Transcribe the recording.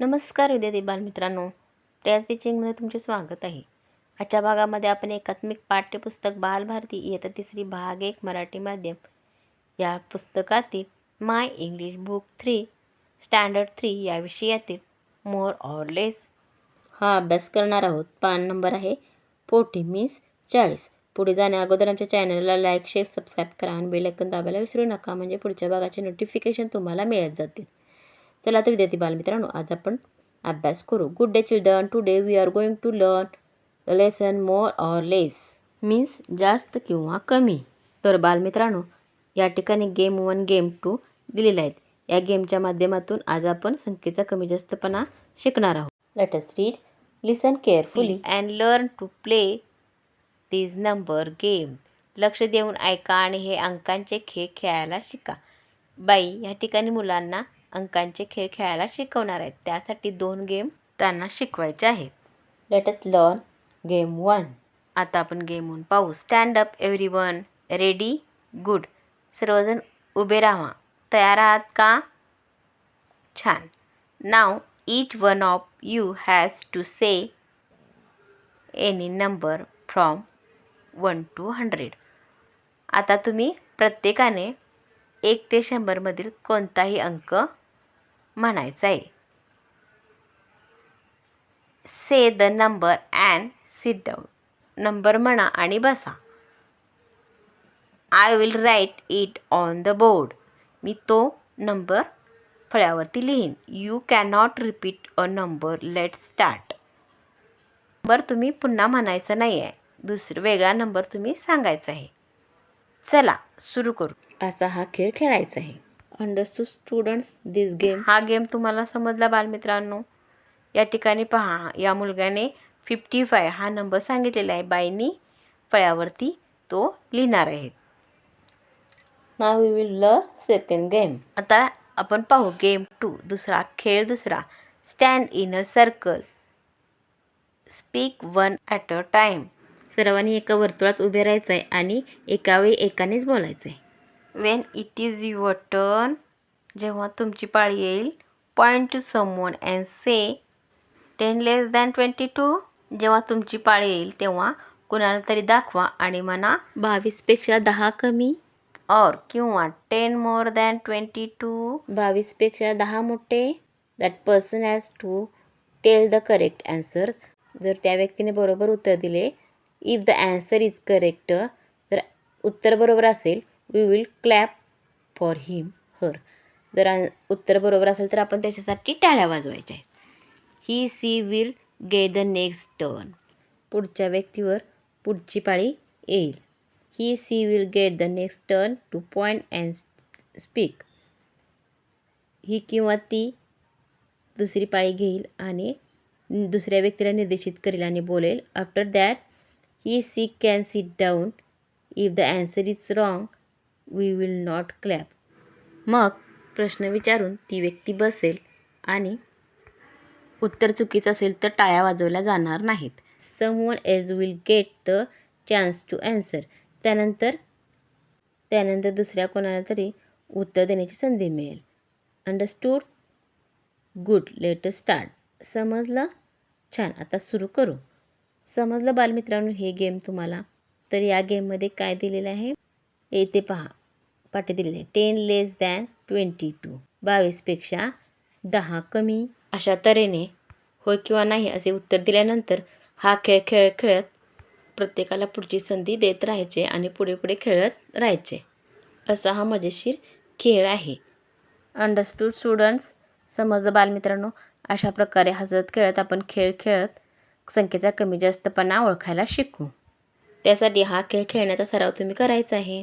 नमस्कार विद्यार्थी बालमित्रांनो. प्रयास टीचिंगमध्ये तुमचे स्वागत आहे. आजच्या भागामध्ये आपण एकात्मिक पाठ्यपुस्तक बालभारती इयत्ता तिसरी भाग एक मराठी माध्यम. या पुस्तकातील my English book three standard three या विषयातील मोर ऑर लेस हा अभ्यास करणार आहोत. पान नंबर आहे फोर्टी मीन्स चाळीस. पुढे जाण्या अगोदर आमच्या चॅनलला लाईक शेअर सबस्क्राईब करा आणि बेलकन दाबायला विसरू नका. म्हणजे पुढच्या भागाचे नोटिफिकेशन तुम्हाला मिळत जातील. चला तर विद्यार्थी बालमित्रांनो आज आपण अभ्यास करू. Good day children today we are going to learn the lesson more or less means जास्त किंवा कमी. तर बालमित्रांनो या ठिकाणी गेम वन गेम टू दिलेले आहेत. या गेमच्या माध्यमातून आज आपण संख्येचा कमी जास्तपणा शिकणार आहोत. Let us read listen carefully and learn to play this number game लक्ष देऊन ऐका आणि हे अंकांचे खेळ खेळायला शिका. बाई या ठिकाणी मुलांना अंकांचे खेळ खेळायला शिकवणार आहेत. त्यासाठी दोन गेम त्यांना शिकवायचे आहेत. Let us learn game one आता आपण गेम वन पाहू. Stand up everyone ready good सर्वजण उभे राहा. तयार आहात का? छान. नाव each one of you has to say any number from one to hundred आता तुम्ही प्रत्येकाने एक ते शंभरमधील कोणताही अंक म्हणायचा आहे. Say the number and sit down number म्हणा आणि बसा. I will write it on the board मी तो नंबर फळ्यावरती लिहीन. You cannot repeat a number let start number तुम्ही पुन्हा म्हणायचं नाही आहे दुसरं वेगळा नंबर तुम्ही सांगायचा आहे. चला सुरू करू. असा हा खेळ खेळायचा आहे. अंडरस्टू स्टुडंट्स दिस गेम हा गेम तुम्हाला समजला बालमित्रांनो? या ठिकाणी पहा या मुलग्याने फिफ्टी फाय हा नंबर सांगितलेला आहे. बाईनी फळ्यावरती तो लिहिणार आहे. नाव we will learn second game आता आपण पाहू गेम टू दुसरा खेळ दुसरा. Stand in a circle speak one at a time सर्वांनी एका वर्तुळात उभे राहायचं आहे आणि एकावेळी एकानेच बोलायचं आहे when it is your turn जेव्हा तुमची पाळी येईल point to someone and say ten less than twenty two जेव्हा तुमची पाळी येईल तेव्हा कुणाला तरी दाखवा आणि म्हणा बावीसपेक्षा दहा कमी. और किंवा ten more than twenty two बावीसपेक्षा दहा मोठे. That person has to tell the correct answer जर त्या व्यक्तीने बरोबर उत्तर दिले if the answer is correct जर उत्तर बरोबर असेल. We will clap for him her जर उत्तर बरोबर असेल तर आपण त्याच्यासाठी टाळ्या वाजवायच्या आहेत. He she will get the next turn पुढच्या व्यक्तीवर पुढची पाळी येईल. He she will get the next turn to point and speak ही किंवा ती दुसरी पाळी घेईल आणि दुसऱ्या व्यक्तीला निर्देशित करेल आणि बोलेल. After that he she can sit down if the answer is wrong we will not clap. मग प्रश्न विचारून ती व्यक्ती बसेल आणि उत्तर चुकीचं असेल तर टाळ्या वाजवल्या जाणार नाहीत. Someone else will get the chance to answer त्यानंतर त्यानंतर दुसऱ्या कोणाला तरी उत्तर देण्याची संधी मिळेल. अंडरस्टूड गुड लेट स्टार्ट समजलं? छान. आता सुरू करू. समजलं बालमित्रांनो हे गेम तुम्हाला? तर या गेममध्ये काय दिलेलं आहे? येथे पहा. पाठी दिलेले ten less than twenty two बावीसपेक्षा दहा कमी. अशा तऱ्हेने होय किंवा नाही असे उत्तर दिल्यानंतर हा खेळ खेळ खेळत प्रत्येकाला पुढची संधी देत राहायचे आणि पुढे पुढे खेळत राहायचे. असा हा मजेशीर खेळ आहे. अंडरस्टूड स्टुडंट्स समजलं बालमित्रांनो अशा प्रकारे हसत खेळत आपण खेळ खेळत संख्येचा कमी जास्तपणा ओळखायला शिकू. त्यासाठी हा खेळ खेळण्याचा सराव तुम्ही करायचा आहे.